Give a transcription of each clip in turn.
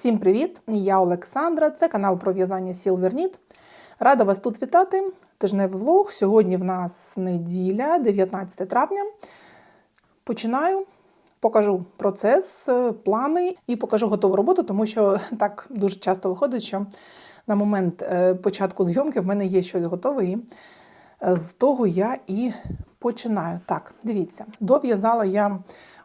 Всім привіт! Я Олександра, це канал про в'язання Silverknit. Рада вас тут вітати. Тижневий влог. Сьогодні в нас неділя, 19 травня. Починаю. Покажу процес, е, плани і покажу готову роботу, тому що так дуже часто виходить, що на момент е, початку зйомки в мене є щось готове, і е, з того я і починаю. Так, дивіться, дов'язала я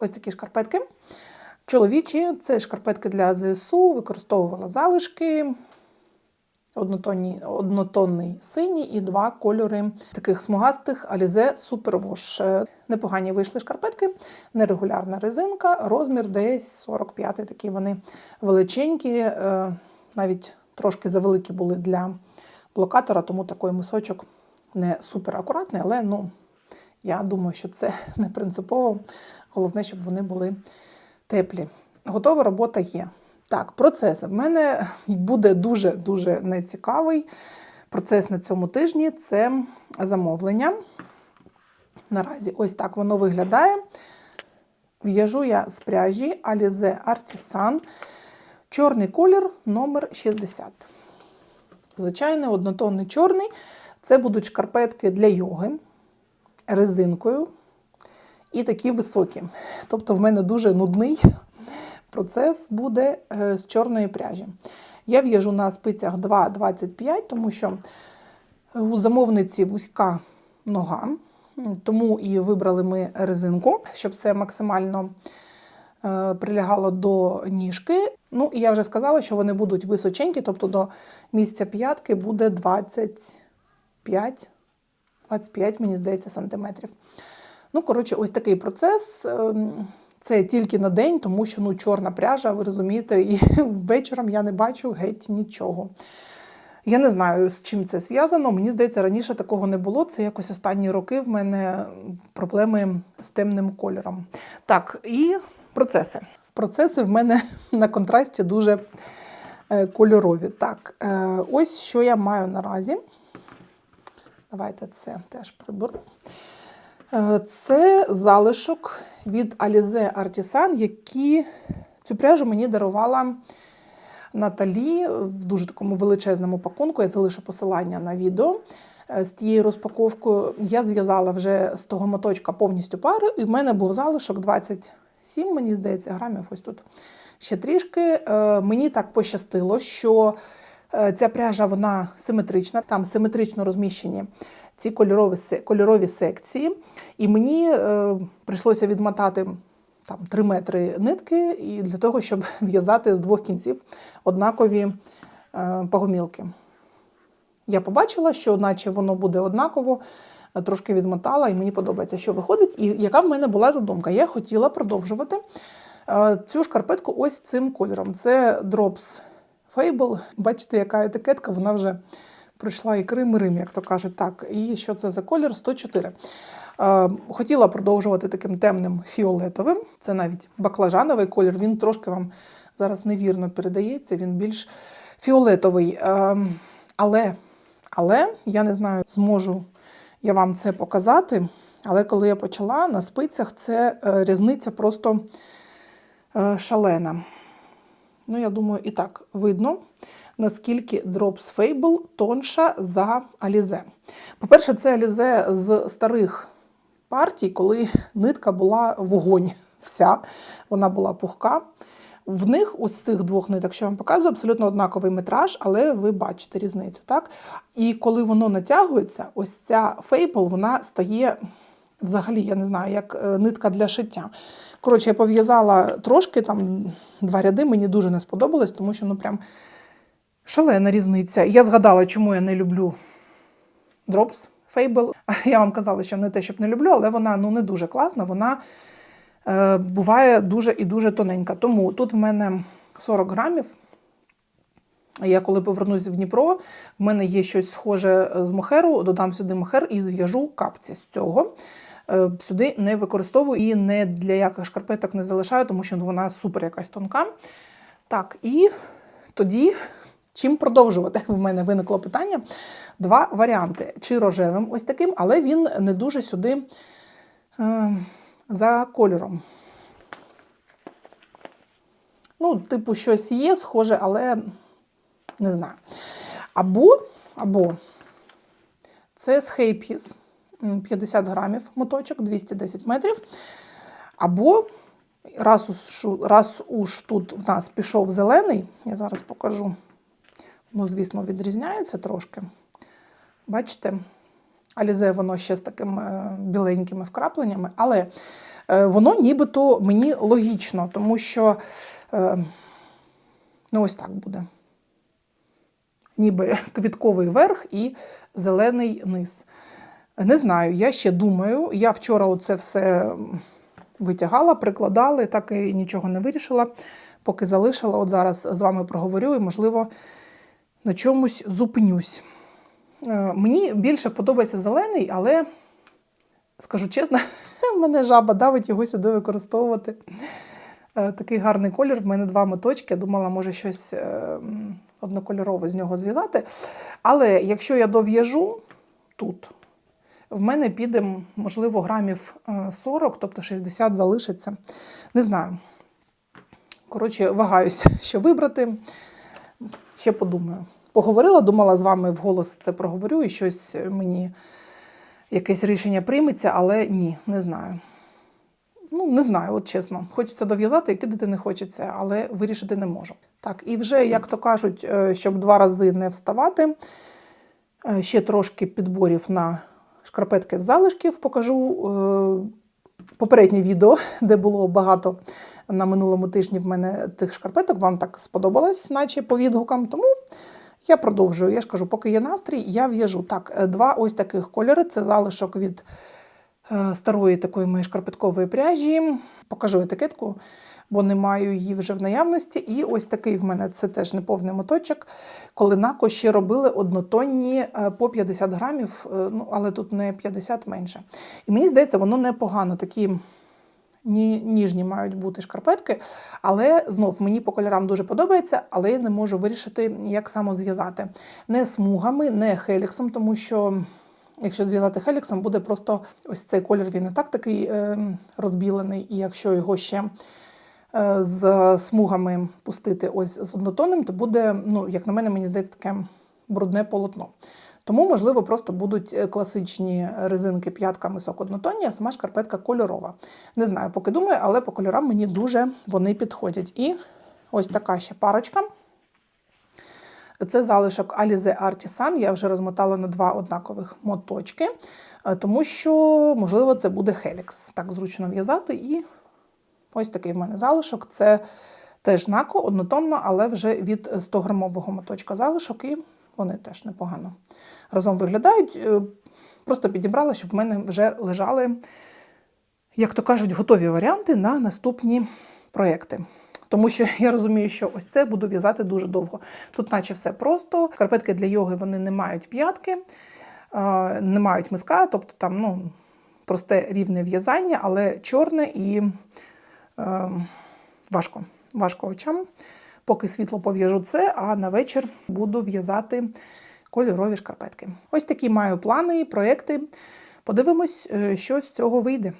ось такі шкарпетки. Чоловічі це шкарпетки для ЗСУ, використовувала залишки, однотонні, однотонний синій і два кольори таких смугастих Alize Superwash. Непогані вийшли шкарпетки, нерегулярна резинка, розмір десь 45 такі вони величенькі, е, навіть трошки завеликі були для блокатора, тому такий мисочок не супер акуратний, але ну, я думаю, що це не принципово. Головне, щоб вони були теплі. Готова робота є. Так, процес. В мене буде дуже-дуже нецікавий процес на цьому тижні це замовлення. Наразі ось так воно виглядає. В'яжу я з пряжі Alize Artisan. Чорний колір номер 60. Звичайний однотонний чорний. Це будуть шкарпетки для йоги резинкою і такі високі. Тобто, в мене дуже нудний процес буде е, з чорної пряжі. Я в'яжу на спицях 2,25, тому що у замовниці вузька нога, тому і вибрали ми резинку, щоб це максимально е, прилягало до ніжки. Ну, і я вже сказала, що вони будуть височенькі, тобто до місця п'ятки буде 25, 25, мені здається, сантиметрів. Ну, коротше, ось такий процес. Ем, це тільки на день, тому що ну, чорна пряжа, ви розумієте, і вечором я не бачу геть нічого. Я не знаю, з чим це зв'язано. Мені здається, раніше такого не було. Це якось останні роки в мене проблеми з темним кольором. Так, і процеси. Процеси в мене на контрасті дуже е, кольорові. Так, е, ось що я маю наразі. Давайте це теж приберу. Е, Це залишок від Alize Artisan, які цю пряжу мені дарувала Наталі в дуже такому величезному пакунку. Я залишу посилання на відео е, з тією розпаковкою. Я зв'язала вже з того моточка повністю пару, і в мене був залишок 27, мені здається, грамів ось тут ще трішки. Е, Мені так пощастило, що ця пряжа вона симетрична, там симетрично розміщені ці кольорові кольорові секції. І мені е, прийшлося відмотати там 3 метри нитки і для того, щоб в'язати з двох кінців однакові е, погомілки. Я побачила, що наче воно буде однаково, трошки відмотала, і мені подобається, що виходить. І яка в мене була задумка? Я хотіла продовжувати е, цю шкарпетку ось цим кольором. Це Drops Fable. Бачите, яка етикетка, вона вже пройшла і Крим, і Рим, як то кажуть. Так, і що це за колір? 104. Е, Хотіла продовжувати таким темним фіолетовим. Це навіть баклажановий колір. Він трошки вам зараз невірно передається, він більш фіолетовий. Е, Але, але я не знаю, зможу я вам це показати. Але коли я почала на спицях, це е, різниця просто шалена. Ну, я думаю, і так видно наскільки Drops Fable тонша за Alize. По-перше, це Alize з старих партій, коли нитка була вогонь вся, вона була пухка. В них ось цих двох ниток, що я вам показую, абсолютно однаковий метраж, але ви бачите різницю. так? І коли воно натягується, ось ця фейбл вона стає взагалі, я не знаю, як е, нитка для шиття. Коротше, я пов'язала трошки, там два ряди, мені дуже не сподобалось, тому що ну прям Шалена різниця. Я згадала, чому я не люблю Drops Fable. Я вам казала, що не те, щоб не люблю, але вона ну, не дуже класна. Вона е, буває дуже і дуже тоненька. Тому тут в мене 40 грамів. Я коли повернусь в Дніпро, в мене є щось схоже з мохеру, додам сюди мохер і зв'яжу капці з цього. Е, сюди не використовую і не для яких шкарпеток не залишаю, тому що вона супер якась тонка. Так, і тоді Чим продовжувати? В мене виникло питання. Два варіанти. Чи рожевим, ось таким, але він не дуже сюди е, за кольором. Ну, типу, щось є, схоже, але не знаю. Або, або це з Хейпіс 50 грамів моточок, 210 метрів. Або раз уж, раз уж тут в нас пішов зелений, я зараз покажу. Ну, звісно, відрізняється трошки. Бачите, Алізе воно ще з такими біленькими вкрапленнями, але е, воно нібито мені логічно, тому що е, ну ось так буде. Ніби квітковий верх і зелений низ. Не знаю, я ще думаю. Я вчора оце все витягала, прикладала, і так і нічого не вирішила, поки залишила. От зараз з вами проговорю і, можливо, на чомусь зупинюсь. Е, Мені більше подобається зелений, але, скажу чесно, мене жаба давить його сюди використовувати. Е, Такий гарний колір. В мене два моточки. Я думала, може щось е, однокольорове з нього зв'язати. Але якщо я дов'яжу тут, в мене піде, можливо, грамів е, 40, тобто 60 залишиться. Не знаю. Коротше, вагаюся, що вибрати. Ще подумаю. Поговорила, думала з вами вголос це проговорю, і щось мені якесь рішення прийметься, але ні, не знаю. Ну, не знаю, от чесно. Хочеться дов'язати і кидати не хочеться, але вирішити не можу. Так, і вже, як то кажуть, е, щоб два рази не вставати, е, ще трошки підборів на шкарпетки з залишків покажу. Е, Попереднє відео, де було багато на минулому тижні в мене тих шкарпеток, вам так сподобалось, наче по відгукам. Тому я продовжую. Я ж кажу, поки є настрій, я в'яжу. Так, е, два ось таких кольори. Це залишок від е, старої такої моєї шкарпеткової пряжі. Покажу етикетку, бо не маю її вже в наявності. І ось такий в мене це теж неповний моточок. Коли нако ще робили однотонні е, по 50 грамів, ну, але тут не 50 менше. І мені здається, воно непогано. Такі ні, ніжні мають бути шкарпетки, але знов мені по кольорам дуже подобається, але я не можу вирішити, як саме зв'язати. Не смугами, не хеліксом, тому що якщо зв'язати хеліксом, буде просто ось цей колір, він і так такий е, розбілений, і якщо його ще е, з смугами пустити ось з однотонним, то буде, ну, як на мене, мені здається, таке брудне полотно. Тому, можливо, просто будуть е, класичні резинки п'ятка мисок однотонні, а сама шкарпетка кольорова. Не знаю, поки думаю, але по кольорам мені дуже вони підходять. І ось така ще парочка. Це залишок Alize Artisan. Я вже розмотала на два однакових моточки, е, тому що, можливо, це буде Helix. Так зручно в'язати. І ось такий в мене залишок. Це теж нако, однотонно, але вже від 100-грамового моточка залишок. І вони теж непогано разом виглядають. Е, Просто підібрала, щоб в мене вже лежали, як то кажуть, готові варіанти на наступні проекти. Тому що я розумію, що ось це буду в'язати дуже довго. Тут, наче все просто. Карпетки для йоги вони не мають п'ятки, не мають миска, тобто там ну, просте рівне в'язання, але чорне і е, важко. Важко очам. Поки світло пов'яжу це, а на вечір буду в'язати кольорові шкарпетки. Ось такі маю плани і проекти. Подивимось, е, що з цього вийде.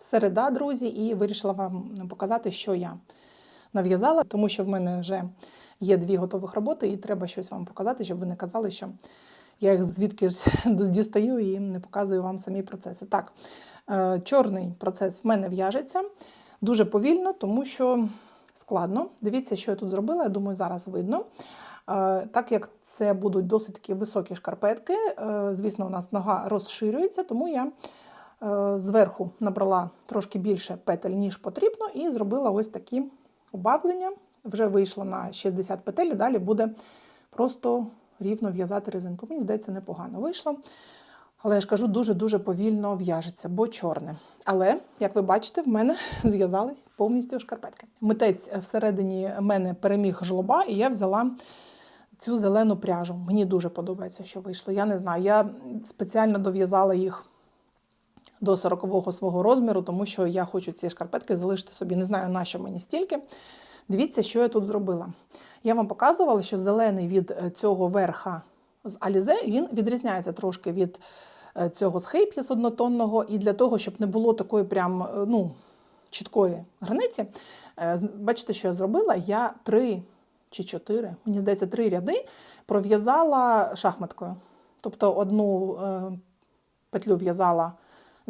Середа, друзі, і вирішила вам показати, що я нав'язала, тому що в мене вже є дві готових роботи, і треба щось вам показати, щоб ви не казали, що я їх звідки ж дістаю і не показую вам самі процеси. Так, е, чорний процес в мене в'яжеться дуже повільно, тому що складно. Дивіться, що я тут зробила, я думаю, зараз видно. Е, Так як це будуть досить такі високі шкарпетки, е, звісно, у нас нога розширюється, тому я зверху набрала трошки більше петель, ніж потрібно, і зробила ось такі убавлення. Вже вийшло на 60 петель, і далі буде просто рівно в'язати резинку. Мені здається, непогано вийшло. Але я ж кажу, дуже-дуже повільно в'яжеться, бо чорне. Але, як ви бачите, в мене зв'язались повністю шкарпетки. Митець всередині мене переміг жлоба, і я взяла цю зелену пряжу. Мені дуже подобається, що вийшло. Я не знаю, я спеціально дов'язала їх до 40-го свого розміру, тому що я хочу ці шкарпетки залишити собі. Не знаю, на що мені стільки. Дивіться, що я тут зробила. Я вам показувала, що зелений від е, цього верха з Alize, він відрізняється трошки від е, цього з Хейп'єс однотонного. І для того, щоб не було такої прям, е, ну, чіткої границі, бачите, що я зробила? Я три чи чотири, мені здається, три ряди пров'язала шахматкою. Тобто одну петлю в'язала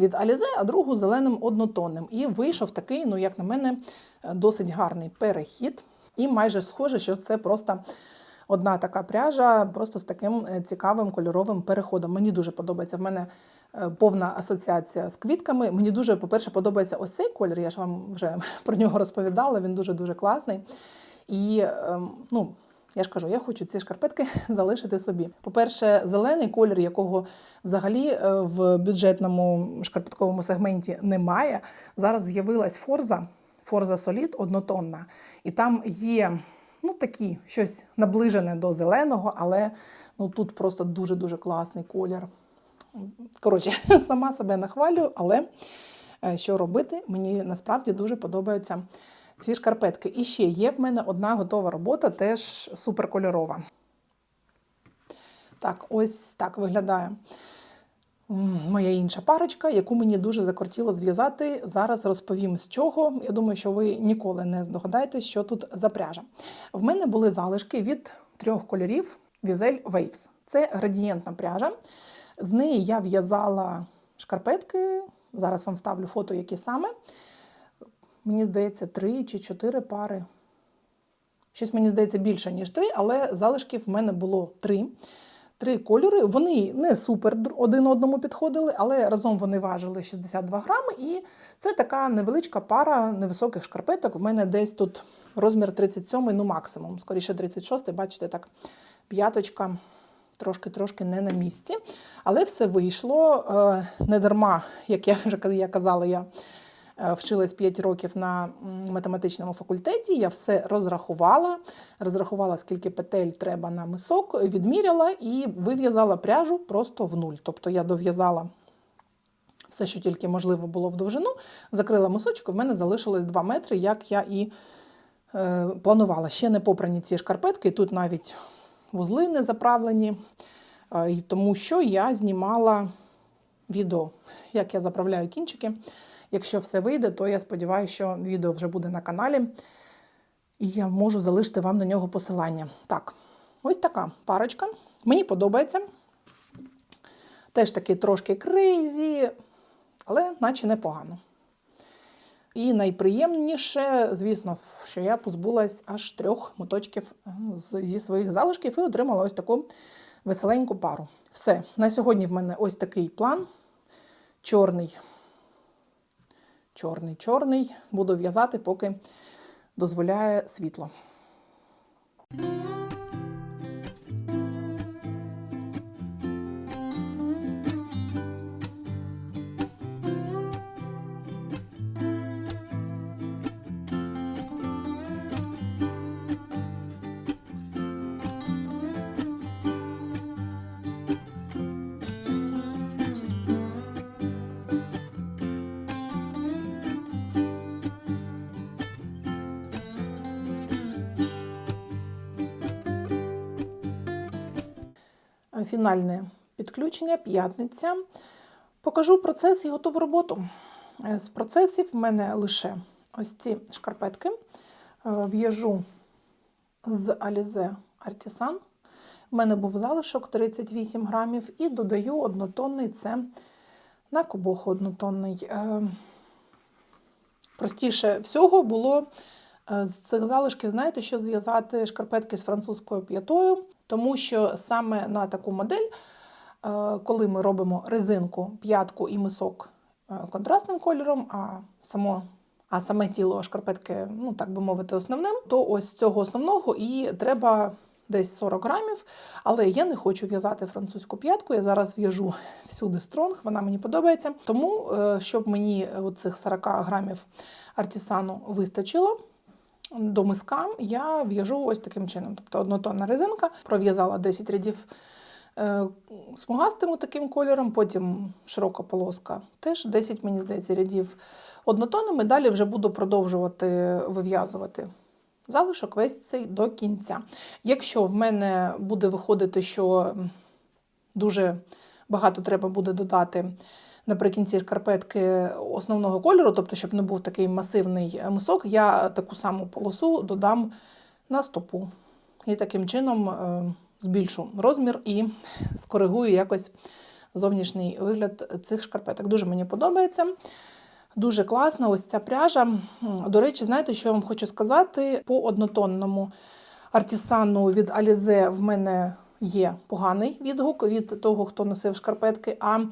від Alize, а другу зеленим однотонним. І вийшов такий, ну, як на мене, е, досить гарний перехід. І майже схоже, що це просто одна така пряжа, просто з таким е, цікавим кольоровим переходом. Мені дуже подобається. В мене е, повна асоціація з квітками. Мені дуже, по-перше, подобається ось цей колір. Я ж вам вже про нього розповідала. Він дуже дуже класний. І ем, ну, я ж кажу, я хочу ці шкарпетки залишити собі. По-перше, зелений колір, якого взагалі е, в бюджетному шкарпетковому сегменті немає. Зараз з'явилась форза, форза Солід однотонна. І там є ну, такі щось наближене до зеленого, але ну, тут просто дуже-дуже класний колір. Коротше, сама себе нахвалюю, але е, що робити, мені насправді дуже подобаються ці шкарпетки. І ще є в мене одна готова робота, теж суперкольорова. Так, ось так виглядає моя інша парочка, яку мені дуже закортіло зв'язати. Зараз розповім з чого. Я думаю, що ви ніколи не здогадаєтесь, що тут за пряжа. В мене були залишки від трьох кольорів Візель Waves. Це градієнтна пряжа. З неї я в'язала шкарпетки. Зараз вам ставлю фото, які саме. Мені здається, три чи чотири пари. Щось мені здається більше, ніж три, але залишків в мене було три. Три кольори. Вони не супер один одному підходили, але разом вони важили 62 грами. І це така невеличка пара невисоких шкарпеток. У мене десь тут розмір 37, ну максимум, скоріше 36, бачите, так, п'яточка трошки-трошки не на місці. Але все вийшло е, не дарма, як я вже казала, я вчилась 5 років на математичному факультеті. Я все розрахувала, розрахувала, скільки петель треба на мисок, відміряла і вив'язала пряжу просто в нуль. Тобто я дов'язала все, що тільки можливо було в довжину, закрила мисочок, в мене залишилось 2 метри, як я і е, планувала. Ще не попрані ці шкарпетки, тут навіть вузли не заправлені, е, тому що я знімала відео, як я заправляю кінчики. Якщо все вийде, то я сподіваюся, що відео вже буде на каналі, і я можу залишити вам на нього посилання. Так, ось така парочка. Мені подобається. Теж таки трошки крейзі, але наче непогано. І найприємніше, звісно, що я позбулась аж трьох моточків е, зі своїх залишків і отримала ось таку веселеньку пару. Все, на сьогодні в мене ось такий план. Чорний, чорний, чорний. Буду в'язати, поки дозволяє світло. Фінальне підключення, п'ятниця. Покажу процес і готову роботу. Е, З процесів в мене лише ось ці шкарпетки. Е, В'яжу з Alize Artisan. У мене був залишок 38 грамів і додаю однотонний це на кобох однотонний. Е, Простіше всього було з цих залишків, знаєте, що зв'язати шкарпетки з французькою п'ятою, тому що саме на таку модель, е, коли ми робимо резинку, п'ятку і мисок е, контрастним кольором, а само. А саме тіло шкарпетки, ну так би мовити, основним, то ось цього основного і треба десь 40 грамів. Але я не хочу в'язати французьку п'ятку. Я зараз в'яжу всюди стронг, вона мені подобається. Тому, е, щоб мені цих 40 грамів артисану вистачило. До миска я в'яжу ось таким чином. Тобто однотонна резинка, пров'язала 10 рядів е, смугастим таким кольором, потім широка полоска. Теж 10, мені здається, рядів однотонними. Далі вже буду продовжувати вив'язувати залишок весь цей до кінця. Якщо в мене буде виходити, що дуже багато треба буде додати наприкінці шкарпетки основного кольору, тобто, щоб не був такий масивний мисок, я таку саму полосу додам на стопу. І таким чином е, збільшу розмір і скоригую якось зовнішній вигляд цих шкарпеток. Дуже мені подобається. Дуже класна ось ця пряжа. До речі, знаєте, що я вам хочу сказати? По однотонному артісану від Alize в мене є поганий відгук від того, хто носив шкарпетки. А е,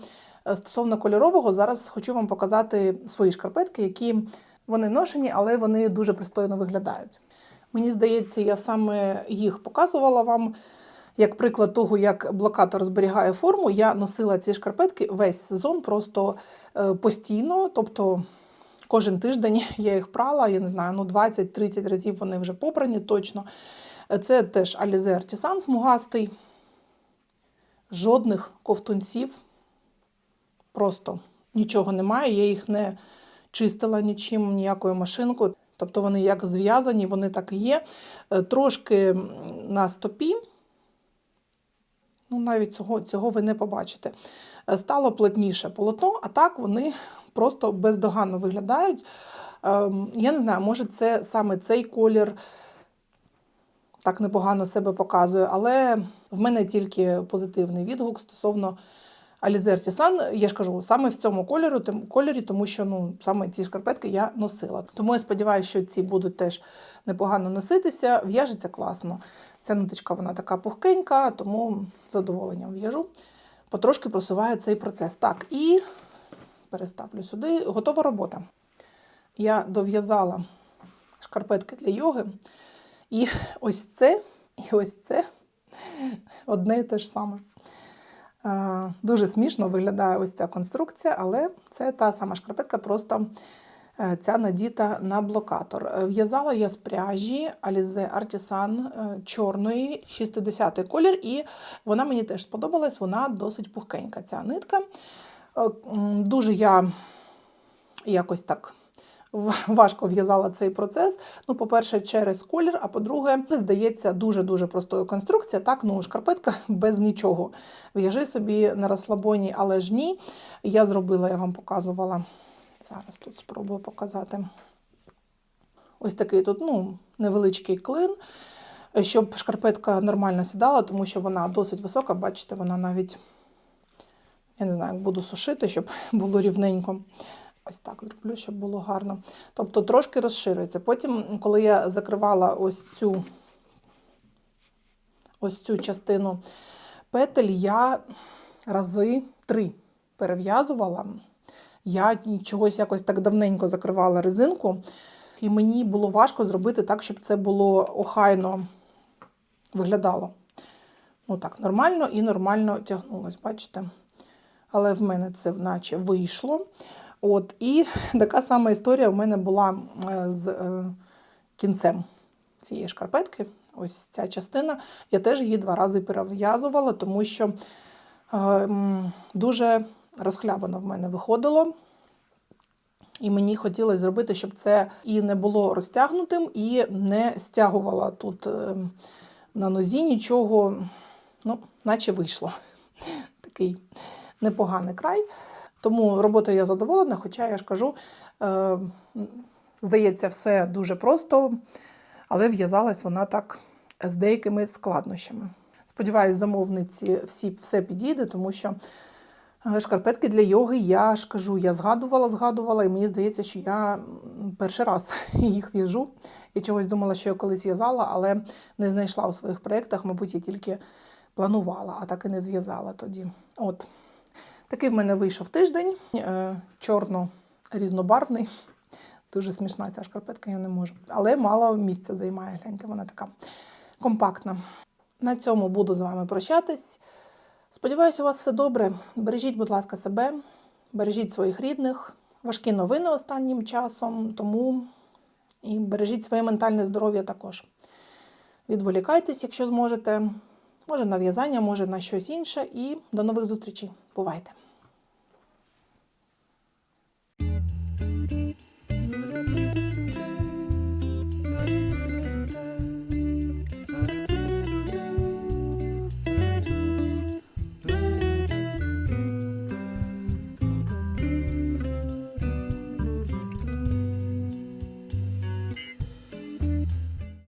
стосовно кольорового, зараз хочу вам показати свої шкарпетки, які вони ношені, але вони дуже пристойно виглядають. Мені здається, я саме їх показувала вам. Як приклад того, як блокатор зберігає форму, я носила ці шкарпетки весь сезон просто е, постійно. Тобто кожен тиждень я їх прала, я не знаю, ну 20-30 разів вони вже попрані точно. Е, Це теж Alize Artisan смугастий. Жодних ковтунців. Просто нічого немає. Я їх не чистила нічим, ніякою машинкою. Тобто вони як зв'язані, вони так і є. Е, Трошки на стопі. Ну, навіть цього, цього ви не побачите. Е, Стало плотніше полотно, а так вони просто бездоганно виглядають. Ем, Я не знаю, може, це саме цей колір так непогано себе показує, але в мене тільки позитивний відгук стосовно Alize Artisan. Я ж кажу, саме в цьому кольору, тим- кольорі, тому що ну, саме ці шкарпетки я носила. Тому я сподіваюся, що ці будуть теж непогано носитися. В'яжеться класно. Ця ниточка вона така пухкенька, тому з задоволенням в'яжу. Потрошки просуваю цей процес. Так, і переставлю сюди. Готова робота. Я дов'язала шкарпетки для йоги. І ось це, і ось це одне і те ж саме. Е, Дуже смішно виглядає ось ця конструкція, але це та сама шкарпетка, просто е, ця надіта на блокатор. Е, В'язала я з пряжі Alize Artisan чорної, 60-й колір, і вона мені теж сподобалась, вона досить пухкенька, ця нитка. Дуже я якось так важко в'язала цей процес. Ну, по-перше, через колір, а по-друге, здається, дуже-дуже простою конструкція. Так, ну, шкарпетка без нічого. В'яжи собі на розслабоні, але ж ні. Я зробила, я вам показувала. Зараз тут спробую показати. Ось такий тут ну, невеличкий клин, щоб шкарпетка нормально сідала, тому що вона досить висока. Бачите, вона навіть, я не знаю, як буду сушити, щоб було рівненько. Ось так зроблю, щоб було гарно. Тобто трошки розширюється. Потім, коли я закривала ось цю, ось цю частину петель, я рази три перев'язувала. Я чогось якось так давненько закривала резинку, і мені було важко зробити так, щоб це було охайно виглядало. Ну так, нормально і нормально тягнулось, бачите? Але в мене це наче вийшло. От, і така сама історія в мене була е, з е, кінцем цієї шкарпетки. Ось ця частина. Я теж її два рази перев'язувала, тому що е, дуже розхлябано в мене виходило. І мені хотілося зробити, щоб це і не було розтягнутим, і не стягувала тут на нозі нічого, ну, наче вийшло. Такий непоганий край. Тому роботою я задоволена, хоча я ж кажу, е, здається, все дуже просто, але в'язалась вона так з деякими складнощами. Сподіваюсь, замовниці всі все підійде, тому що е, шкарпетки для йоги, я ж кажу, я згадувала, згадувала, і мені здається, що я перший раз їх в'яжу. Я чогось думала, що я колись в'язала, але не знайшла у своїх проєктах, мабуть, я тільки планувала, а так і не зв'язала тоді. От. Такий в мене вийшов тиждень, е, чорно-різнобарвний. Дуже смішна ця шкарпетка, я не можу. Але мало місця займає. Гляньте, вона така компактна. На цьому буду з вами прощатись. Сподіваюся, у вас все добре. Бережіть, будь ласка, себе, бережіть своїх рідних. Важкі новини останнім часом, тому і бережіть своє ментальне здоров'я також. Відволікайтесь, якщо зможете. Може на в'язання, може на щось інше. І до нових зустрічей. Бувайте!